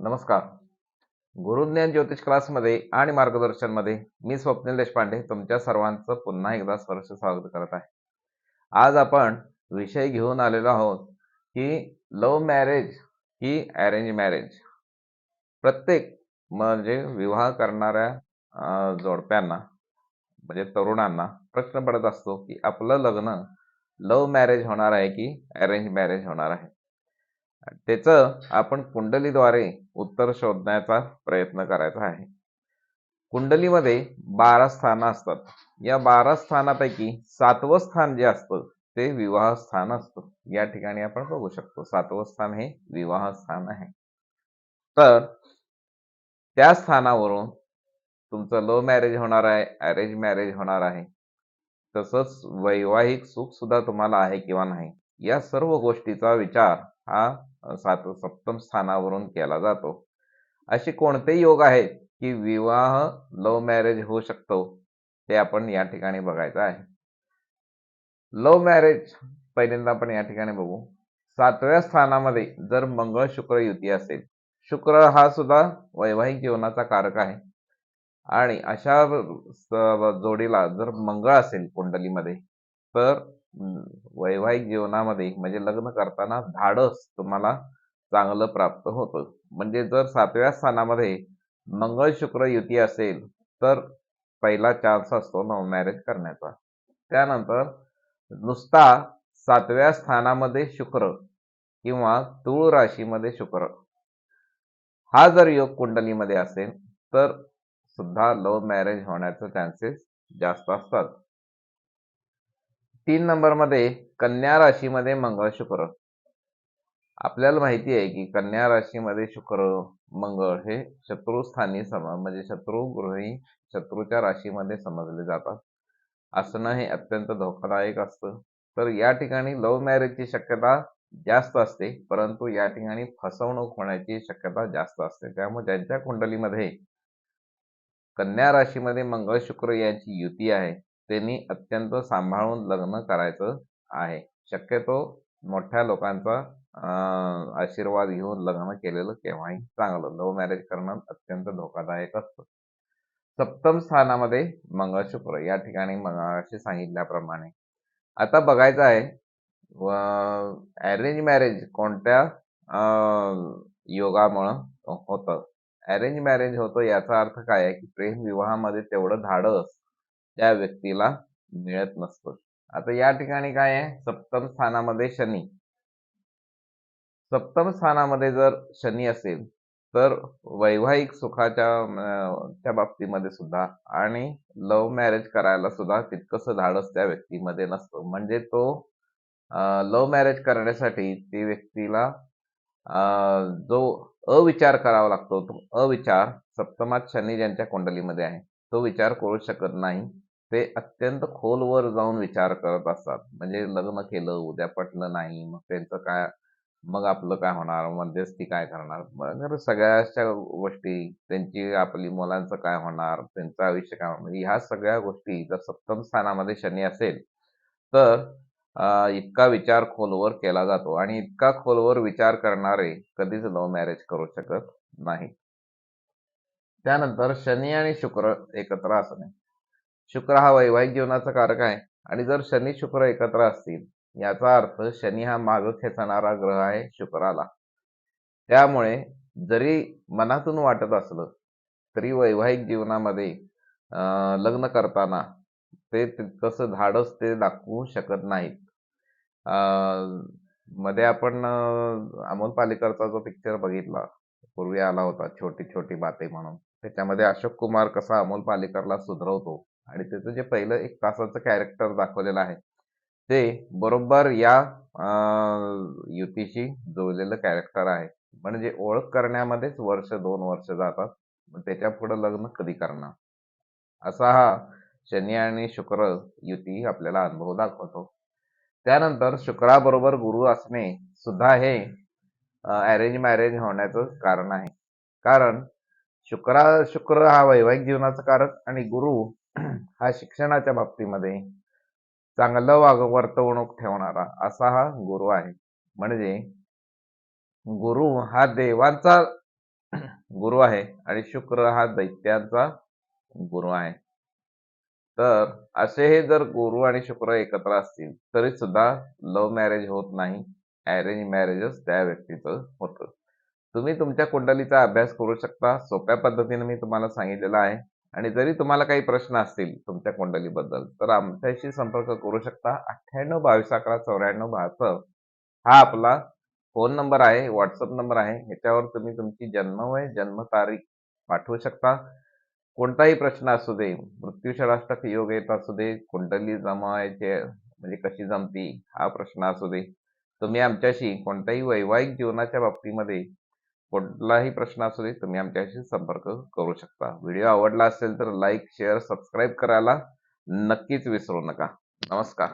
नमस्कार. गुरुज्ञान ज्योतिष क्लासमध्ये आणि मार्गदर्शनमध्ये मी स्वप्नील देशपांडे तुमच्या सर्वांचं पुन्हा एकदा स्पर्श स्वागत करत आहे. आज आपण विषय घेऊन आलेलो आहोत की लव्ह मॅरेज ही अरेंज मॅरेज प्रत्येक म्हणजे विवाह करणाऱ्या जोडप्यांना म्हणजे तरुणांना प्रश्न पडत असतो की आपलं लग्न लव्ह मॅरेज होणार आहे की अरेंज मॅरेज होणार आहे? त्याचं आपण कुंडलीद्वारे उत्तर शोधण्याचा प्रयत्न करायचा आहे. कुंडलीमध्ये बारा स्थानं असतात. या बारा स्थानापैकी सातवं स्थान जे असतं ते विवाह स्थान असतं. या ठिकाणी आपण बघू शकतो सातवं स्थान हे विवाह स्थान आहे. तर त्या स्थानावरून तुमचं लव्ह मॅरेज होणार आहे अरेंज मॅरेज होणार आहे. तसंच वैवाहिक सुख सुद्धा तुम्हाला आहे किंवा नाही या सर्व गोष्टीचा विचार हा सात सप्तम स्थानावरून केला जातो. असे कोणते योग आहेत की विवाह लव्ह मॅरेज होऊ शकतो ते आपण या ठिकाणी बघायचं आहे. लव्ह मॅरेज पहिल्यांदा आपण या ठिकाणी बघू. सातव्या स्थानामध्ये जर मंगळ शुक्र युती असेल शुक्र हा सुद्धा वैवाहिक जीवनाचा कारक आहे. आणि अशा जोडीला जर मंगळ असेल कुंडलीमध्ये तर वैवाहिक जीवनामध्ये म्हणजे लग्न करताना धाडस तुम्हाला चांगलं प्राप्त होतं. म्हणजे जर सातव्या स्थानामध्ये मंगळ शुक्र युती असेल तर पहिला चान्स असतो लव्ह मॅरेज करण्याचा. त्यानंतर नुसता सातव्या स्थानामध्ये शुक्र किंवा तूळ राशीमध्ये शुक्र. हा जर योग कुंडलीमध्ये असेल तर सुद्धा लव्ह मॅरेज होण्याचे चान्सेस जास्त असतात. तीन नंबरमध्ये कन्या राशीमध्ये मंगळ शुक्र. आपल्याला माहिती आहे की कन्या राशीमध्ये शुक्र मंगळ हे शत्रुस्थानी सम म्हणजे शत्रू गृही शत्रूच्या राशीमध्ये समजले जातात. असणं हे अत्यंत धोकादायक असतं. तर या ठिकाणी लव्ह मॅरेजची शक्यता जास्त असते परंतु या ठिकाणी फसवणूक होण्याची शक्यता जास्त असते. त्यामुळे ज्यांच्या कुंडलीमध्ये कन्या राशीमध्ये मंगळ शुक्र यांची युती आहे त्यांनी अत्यंत सांभाळून लग्न करायचं आहे. शक्यतो मोठ्या लोकांचा अं, आशीर्वाद घेऊन लग्न केलेलं केव्हाही चांगलं. लव्ह मॅरेज करणं अत्यंत धोकादायक असतं. सप्तम स्थानामध्ये मंगळ शुक्र या ठिकाणी मंगळाशी सांगितल्याप्रमाणे. आता बघायचं आहे अरेंज मॅरेज कोणत्या योगामुळं होतं? अरेंज मॅरेज होतं याचा अर्थ काय आहे की प्रेम विवाहामध्ये तेवढं धाडस त्या व्यक्तीला मिळत नसतो. आता या ठिकाणी काय आहे? सप्तम स्थानामध्ये शनी. सप्तम स्थानामध्ये जर शनी असेल तर वैवाहिक सुखाच्या त्या बाबतीमध्ये सुद्धा आणि लव्ह मॅरेज करायला सुद्धा तितकंसं धाडस त्या व्यक्तीमध्ये नसतं. म्हणजे तो लव्ह मॅरेज करण्यासाठी ती व्यक्तीला जो अविचार करावा लागतो तो अविचार सप्तमात शनी ज्यांच्या कुंडलीमध्ये आहे तो विचार करू शकत नाही. ते अत्यंत खोलवर जाऊन विचार करत असतात. म्हणजे लग्न केलं उद्या पटलं नाही मग त्यांचं काय मग आपलं काय होणार मध्यस्थी काय करणार? सगळ्याच्या गोष्टी त्यांची आपली मुलांचं काय होणार त्यांचं आयुष्य काय होणार ह्या सगळ्या गोष्टी जर सप्तम स्थानामध्ये शनी असेल तर इतका विचार खोलवर केला जातो. आणि इतका खोलवर विचार करणारे कधीच लव्ह मॅरेज करू शकत नाही त्यानंतर शनी आणि शुक्र एकत्र असणे. शुक्र हा वैवाहिक जीवनाचा कारक आहे आणि जर शनी शुक्र एकत्र असतील याचा अर्थ शनी हा माग खेचणारा ग्रह आहे शुक्राला. त्यामुळे जरी मनातून वाटत असलं तरी वैवाहिक जीवनामध्ये लग्न करताना ते तसं धाडस ते दाखवू शकत नाहीत. मध्ये आपण अमोल पालेकरचा जो पिक्चर बघितला पूर्वी आला होता छोटी छोटी बाते म्हणून. त्याच्यामध्ये अशोक कुमार कसा अमोल पालेकरला सुधरवतो आणि त्याचं जे पहिलं एक तासाचं कॅरेक्टर दाखवलेलं आहे ते बरोबर या युतीशी जुळलेलं कॅरेक्टर आहे. म्हणजे ओळख करण्यामध्येच वर्ष दोन वर्ष जातात. त्याच्या पुढे लग्न कधी करणार? असा हा शनी आणि शुक्र युती आपल्याला अनुभव दाखवतो. त्यानंतर शुक्राबरोबर गुरु असणे सुद्धा हे अरेंज मॅरेज होण्याचं कारण आहे. कारण शुक्रा शुक्र हा वैवाहिक जीवनाचा कारक आणि गुरु हा शिक्षणाच्या बाबतीमध्ये चांगलं वाग वर्तवणूक ठेवणारा असा हा गुरु आहे. म्हणजे गुरु हा देवांचा गुरु आहे आणि शुक्र हा दैत्यांचा गुरु आहे. तर असे हे जर गुरु आणि शुक्र एकत्र असतील तरी सुद्धा लव्ह मॅरेज होत नाही अरेंज मॅरेजच त्या व्यक्तीचं होतं. तुम्ही तुमच्या कुंडलीचा अभ्यास करू शकता. सोप्या पद्धतीने मी तुम्हाला सांगितलेलं आहे. आणि जरी तुम्हाला काही प्रश्न असतील तुमच्या कुंडलीबद्दल तर आमच्याशी संपर्क करू शकता. अठ्ठ्याण्णव बावीस अकरा चौऱ्याण्णव बहात्तर हा आपला फोन नंबर आहे व्हॉट्सअप नंबर आहे. ह्याच्यावर तुम्ही तुमची जन्मवय जन्मतारीख पाठवू शकता. कोणताही प्रश्न असू दे मृत्यूषडाष्टक योग येत असू दे कुंडली जमायचे म्हणजे कशी जमती हा प्रश्न असू दे. तुम्ही आमच्याशी कोणत्याही वैवाहिक जीवनाच्या बाबतीमध्ये कुठलाही प्रश्न असू दे तुम्ही आमच्याशी संपर्क करू शकता. व्हिडिओ आवडला असेल तर लाईक शेअर सबस्क्राईब करायला नक्कीच विसरू नका. नमस्कार.